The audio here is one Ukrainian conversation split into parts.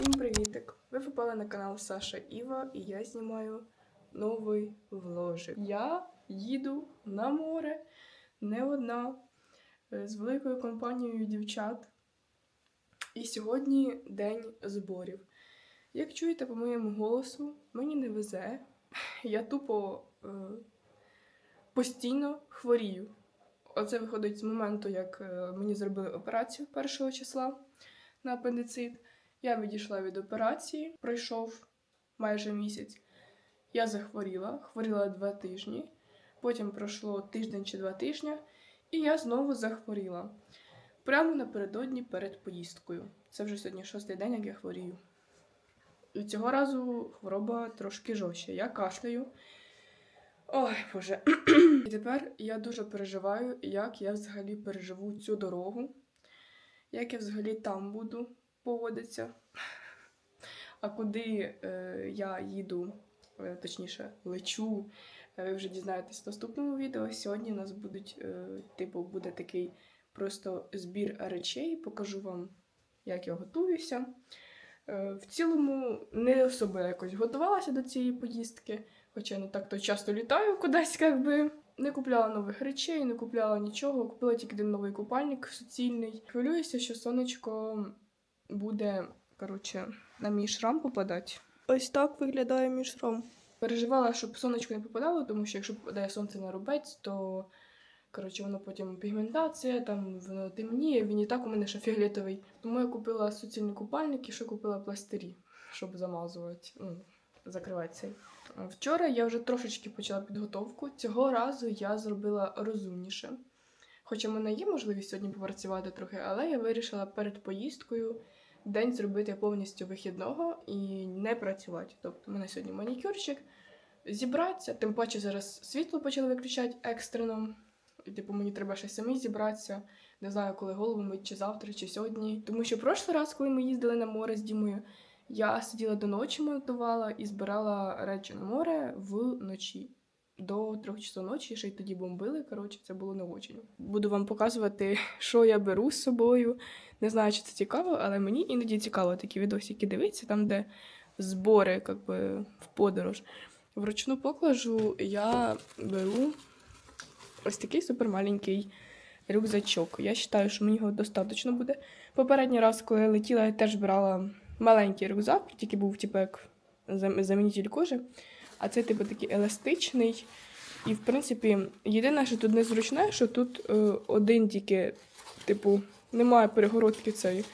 Всім привітик! Ви попали на канал Саша Іва і я знімаю новий вложик. Я їду на море не одна е, з великою компанією дівчат. І сьогодні день зборів. Як чуєте по моєму голосу, мені не везе. Я тупо е, постійно хворію. Оце виходить з моменту, як е, мені зробили операцію 1 числа на апендицит. Я відійшла від операції, пройшов майже місяць. Я захворіла, хворіла два тижні. Потім пройшло тиждень чи два тижні, і я знову захворіла. Прямо напередодні перед поїздкою. Це вже сьогодні шостий день, як я хворію. І цього разу хвороба трошки жорстче. Я кашляю. Ой, Боже. І тепер я дуже переживаю, як я взагалі переживу цю дорогу, як я взагалі там буду поводиться. А куди е, я їду, е, точніше, лечу, е, ви вже дізнаєтесь в наступному відео. Сьогодні у нас будуть, е, типу, буде такий просто збір речей. Покажу вам, як я готуюся. Е, в цілому, не особо якось готувалася до цієї поїздки, хоча не так то часто літаю кудись, якби. Не купляла нових речей, не купляла нічого, купила тільки один новий купальник суцільний. Хвилююся, що сонечко буде, коротше, на мій шрам попадати. Ось так виглядає мій шрам. Переживала, щоб сонечко не попадало, тому що якщо попадає сонце на рубець, то коротше, воно потім пігментація, там воно темніє, він і так у мене ще фіолетовий. Тому я купила суцільний купальник і ще купила пластирі, щоб замазувати, ну, закривати цей. Вчора я вже трошечки почала підготовку. Цього разу я зробила розумніше. Хоча в мене є можливість сьогодні попрацювати трохи, але я вирішила перед поїздкою день зробити повністю вихідного і не працювати. Тобто, у мене сьогодні манікюрчик, зібратися, тим паче зараз світло почали виключати екстрено. І, типу, мені треба ще самі зібратися. Не знаю, коли голову мить, чи завтра, чи сьогодні. Тому що прошлий раз, коли ми їздили на море з Дімою, я сиділа до ночі, монтувала і збирала речі на море вночі. До трьох часов ночі, ще й тоді бомбили. Коротше, це було не очень. Буду вам показувати, що я беру з собою. Не знаю, чи це цікаво, але мені іноді цікаво такі відосики дивитися, там, де збори як би, в подорож. Вручну поклажу я беру ось такий супермаленький рюкзачок. Я вважаю, що мені його достатньо буде. Попередній раз, коли я летіла, я теж брала маленький рюкзак, тільки був типу, як замінитель кожи. А це, типу, такий еластичний. І, в принципі, єдине, що тут незручне, що тут е, один тільки, типу, немає перегородки цієї.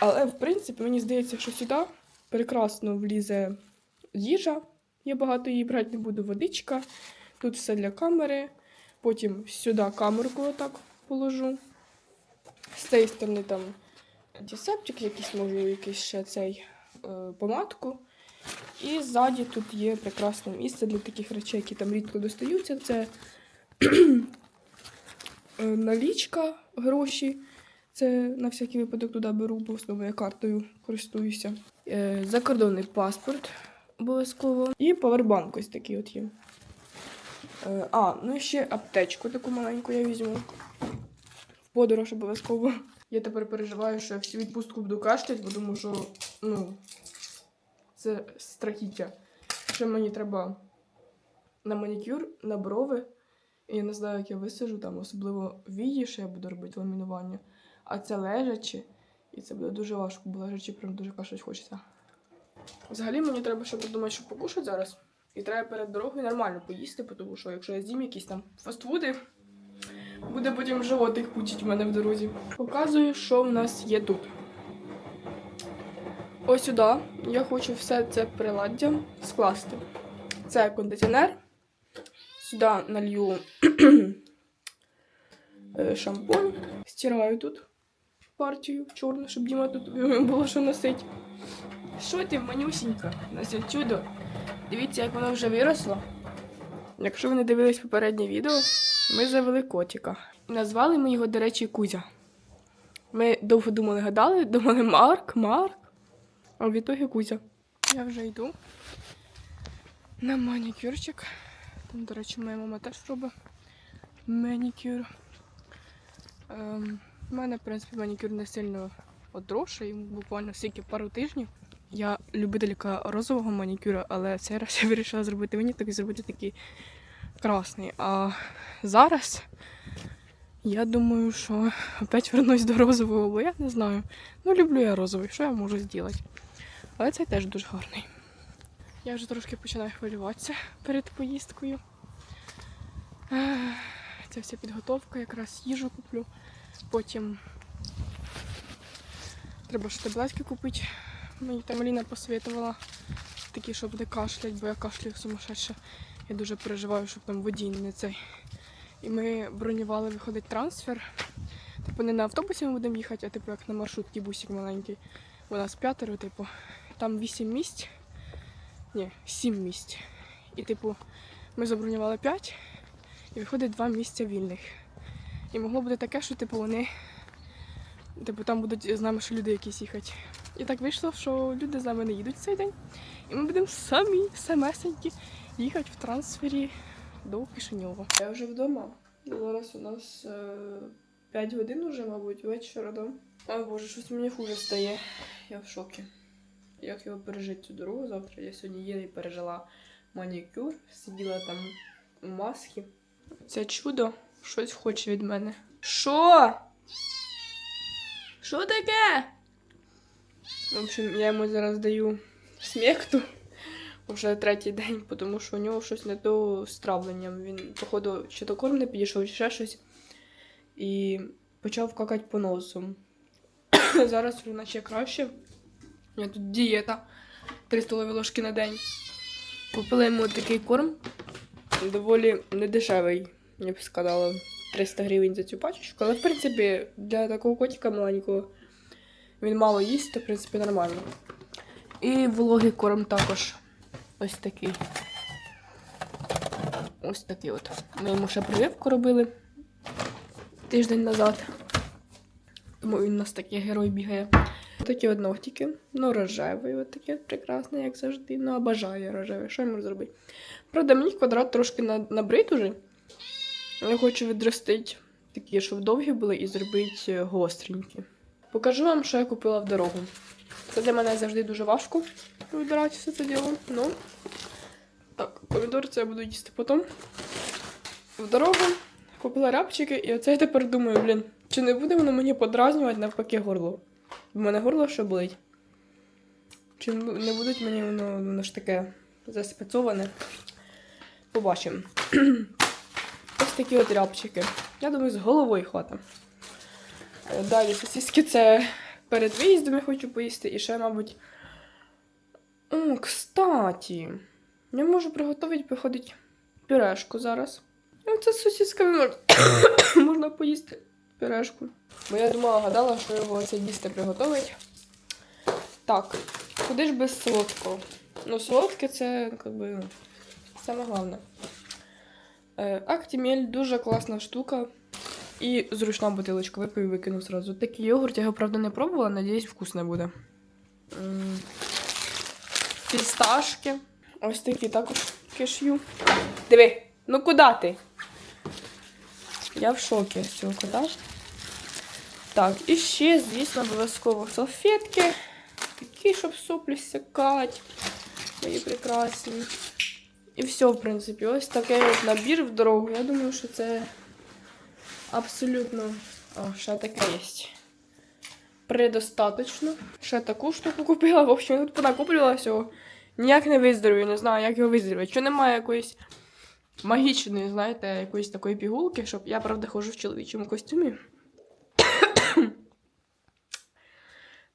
Але, в принципі, мені здається, що сюди прекрасно влізе їжа. Я багато її брати не буду, водичка. Тут все для камери. Потім сюди камерку отак положу. З цієї сторони там антисептик, якийсь можу, якийсь ще цей е, помадку. І ззаді тут є прекрасне місце для таких речей, які там рідко достаються. Це е, налічка, гроші. Це на всякий випадок туди беру, бо знову я картою користуюся. Е, закордонний паспорт обов'язково. І павербанк ось такий от є. Е, а, ну і ще аптечку таку маленьку я візьму. В подорож обов'язково. Я тепер переживаю, що я всю відпустку буду кашляти, бо думаю, що ну, це страхіття. Ще мені треба на манікюр, на брови. І я не знаю, як я висажу там, особливо вії, що я буду робити ламінування. А це лежачи. І це буде дуже важко, бо лежачи прям дуже кашлять хочеться. Взагалі мені треба ще придумати, що покушати зараз. І треба перед дорогою нормально поїсти, тому що якщо я з'їм якісь там фастфуди, буде потім животик пучить в мене в дорозі. Показую, що в нас є тут. Ось сюди я хочу все це приладдя скласти. Це кондиціонер. Сюди налью е, шампунь. Стираю тут партію чорну, щоб Діма тут було що носить. Що ти, манюсінька? Нас чудо. Дивіться, як воно вже виросло. Якщо ви не дивились попереднє відео, ми завели котика. Назвали ми його, до речі, Кузя. Ми довго думали, гадали, думали Марк, Марк. А в ітогі Кузя. Я вже йду на манікюрчик. Там, до речі, моя мама теж робить манікюр. Ем, у мене, в принципі, манікюр не сильно отросший, йому буквально скільки пару тижнів. Я любителька розового манікюра, але цей раз я вирішила зробити виняток і зробити такий красний. А зараз я думаю, що опять вернусь до розового, бо я не знаю. Ну, люблю я розовий, що я можу зробити? Але цей теж дуже гарний. Я вже трошки починаю хвилюватися перед поїздкою. Це вся підготовка, якраз їжу куплю. Потім треба ще таблетки купити. Мені там Аліна посвятувала такі, що буде кашлять, бо я кашлюю сумасшедше. Я дуже переживаю, щоб там водій не цей. І ми бронювали виходить трансфер. Типу не на автобусі ми будемо їхати, а типу як на маршрутці бусик маленький. У нас п'ятеро, типу, там вісім місць. Ні, сім місць. І типу, ми забронювали п'ять, і виходить два місця вільних. І могло бути таке, що типу вони. Типу там будуть з нами ще люди якісь їхати. І так вийшло, що люди з нами не їдуть цей день. І ми будемо самі, самесенькі, їхати в трансфері до Кишиньова. Я вже вдома. Зараз у нас е, 5 годин уже, мабуть, вечора, да? Боже, щось мені хуже стає. Я в шокі. Як його пережити цю дорогу завтра? Я сьогодні єлі пережила манікюр, сиділа там у масці. Це чудо щось хоче від мене. Що? Що таке? В общем, я йому зараз даю смекту вже третій день, тому що у нього щось не то з травленням. Він, походу, чи то корм не підійшов, чи ще щось. І почав какати по носу. зараз вже наче краще. У мене тут дієта. 3 столові ложки на день. Купила йому такий корм. Доволі недешевий, я б сказала. 300 гривень за цю пачечку. Але, в принципі, для такого котика маленького він мало їсть, то, в принципі, нормально. І вологий корм також ось такий. Ось такий от. Ми йому ще прививку робили тиждень назад. Тому він у нас такий герой бігає. Такі от ногтики. Ну, рожевий, от таке прекрасне, як завжди. Ну, обожаю рожевий. Що йому зробити? Правда, мені квадрат трошки на- набрид уже. Я хочу відростити такі, щоб довгі були, і зробити гостренькі. Покажу вам, що я купила в дорогу. Це для мене завжди дуже важко вибирати все це діло. Ну, так, помідор це я буду їсти потім. В дорогу купила рябчики, і оце я тепер думаю, блін, чи не буде воно мені подразнювати навпаки горло? У мене горло що болить. Чи не будуть мені воно, воно ж таке заспецоване? Побачимо. Ось такі от рябчики. Я думаю, з головою хватить. Е, Далі сосиски це перед виїздом я хочу поїсти. І ще, мабуть. О, кстати. Я можу приготувати, виходить, пюрешку зараз. Ну, це з сосисками можна, можна поїсти пюрешку. Бо я думала, гадала, що його це їсти приготовить. Так, куди ж без солодкого? Ну, солодке це, як би, ну, саме головне. Е, Актімель дуже класна штука. І зручна бутилочка, випив і викинув зразу. Такий йогурт, я його, правда, не пробувала, надіюсь, вкусне буде. М, Фісташки. Ось такі також киш'ю. Диви, ну куди ти? Я в шокі з цього кота. Так, і ще, звісно, обов'язково салфетки. Такі, щоб соплі сякать. Мої прекрасні. І все, в принципі, ось такий от набір в дорогу. Я думаю, що це абсолютно. О, ще таке є. Предостаточно. Ще таку штуку купила. В общем, тут понакуплювала всього. Ніяк не виздоровію, не знаю, як його виздоровити. Що немає якоїсь магічної, знаєте, якоїсь такої пігулки, щоб я, правда, ходжу в чоловічому костюмі.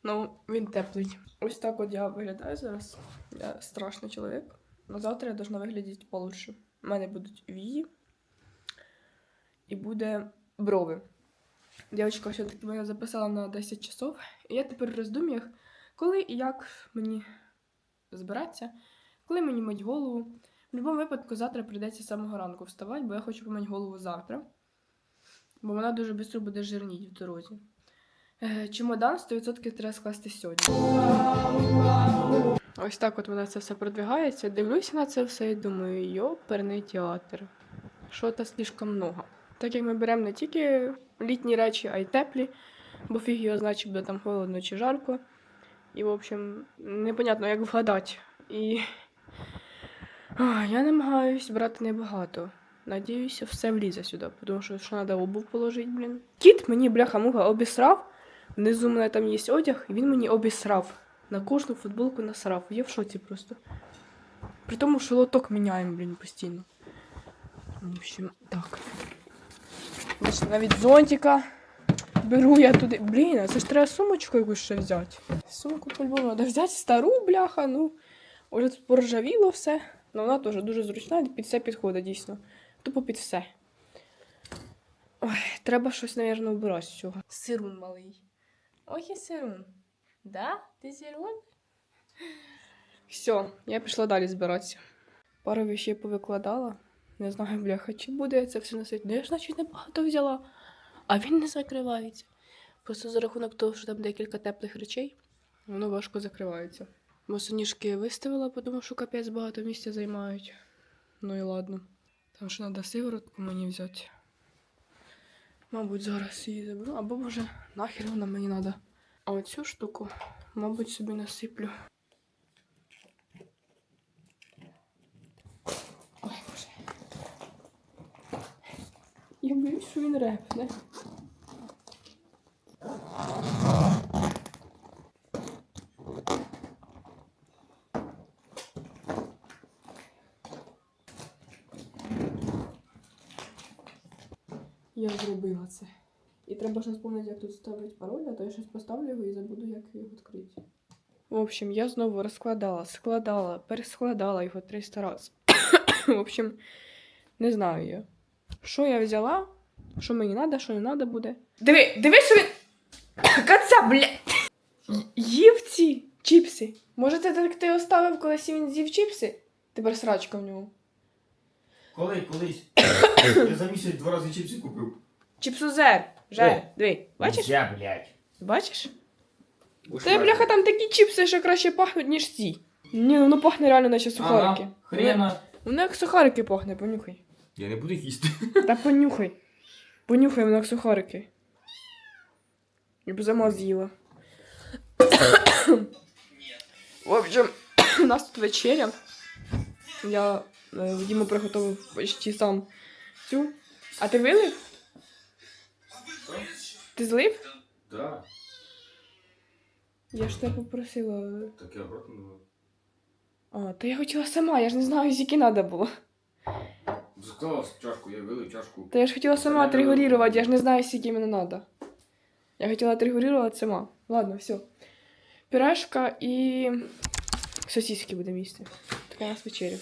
Ну, він теплий. Ось так от я виглядаю зараз. Я страшний чоловік. Но завтра я должна виглядати получше. У мене будуть вії і буде брови. Дівчинка все-таки мене записала на 10 часов. І я тепер в роздум'ях, коли і як мені збиратися, коли мені мить голову. В будь-якому випадку завтра прийдеться з самого ранку вставати, бо я хочу помити голову завтра. Бо вона дуже швидко буде жирніти в дорозі. Е, Чемодан 100% треба скласти сьогодні. Ось так от вона це все продвигається. Дивлюся на це все і думаю, йоперний театр. Що то слишком много. Так як ми беремо не тільки літні речі, а й теплі, бо фіг його знає, чи буде там холодно чи жарко. І, в общем, непонятно, як вгадати. І я намагаюсь брати небагато. Надіюся, все влізе сюди, тому що що треба обув положити, блін. Кіт мені бляха-муха обісрав. Внизу у мене там є одяг, і він мені обісрав. На кожну футболку насрав. Я в шоці просто. При тому, що лоток міняємо, блін, постійно. В общем, так. Навіть зонтика беру я туди. Блін, а це ж треба сумочку якусь ще взяти. Сумку по-любому треба взяти стару, бляха, ну. Уже тут поржавіло все. Ну вона теж дуже зручна, під все підходить, дійсно. Тупо під все. Ой, треба щось, мабуть, обирати з цього. Сирун малий. Ой, я сирун. Да? Ти сирун? Все, я пішла далі збиратися. Пару вещей повикладала. Не знаю, бляха, чи буде це все носити. Ну я ж, значить, небагато взяла. А він не закривається. Просто за рахунок того, що там декілька теплих речей, воно важко закривається. Босоніжки виставила, тому що капець багато місця займають. Ну і ладно. Там що треба сиворотку мені взяти. Мабуть, зараз її заберу, або може нахер вона мені треба. А оцю штуку, мабуть, собі насиплю. Ой, боже. Я боюсь, що він репне. Я зробила це. І треба ще спомнити, як тут ставити пароль, а то я щось поставлю його і забуду, як його відкрити. В общем, я знову розкладала, складала, перескладала його 300 разів. В общем, не знаю я. Що я взяла, що мені треба, що не треба буде. Диви, диви, що він. Каца, блядь! Їв ці чіпси. Може, це так ти оставив, коли він з'їв чіпси? Тепер срачка в нього. Коли, колись. Я за місяць два рази чіпси купив. Чіпсузер. Же, Е. диви, бачиш? Я, блядь. Бачиш? Та бляха там такі чіпси, що краще пахнуть, ніж ці. Ні, ну воно пахне реально наче сухарики. Ага, хрена. Воно як сухарики пахне, понюхай. Я не буду їх їсти. Та понюхай. Понюхай, воно як сухарики. Я б сама з'їла. В общем, у нас тут вечеря. Я е, приготував почти сам цю. А ти вилив? Ти злив? Да. Я ж тебе попросила. Так я рот не А, та я хотіла сама, я ж не знаю, скільки треба було. Заклала чашку, я вилив чашку. Та я ж хотіла сама отрегулювати, я ж не знаю, скільки мені треба. Я хотіла отрегулювати сама. Ладно, все. Пюрешка і сосиски будемо їсти. Така у нас вечеря.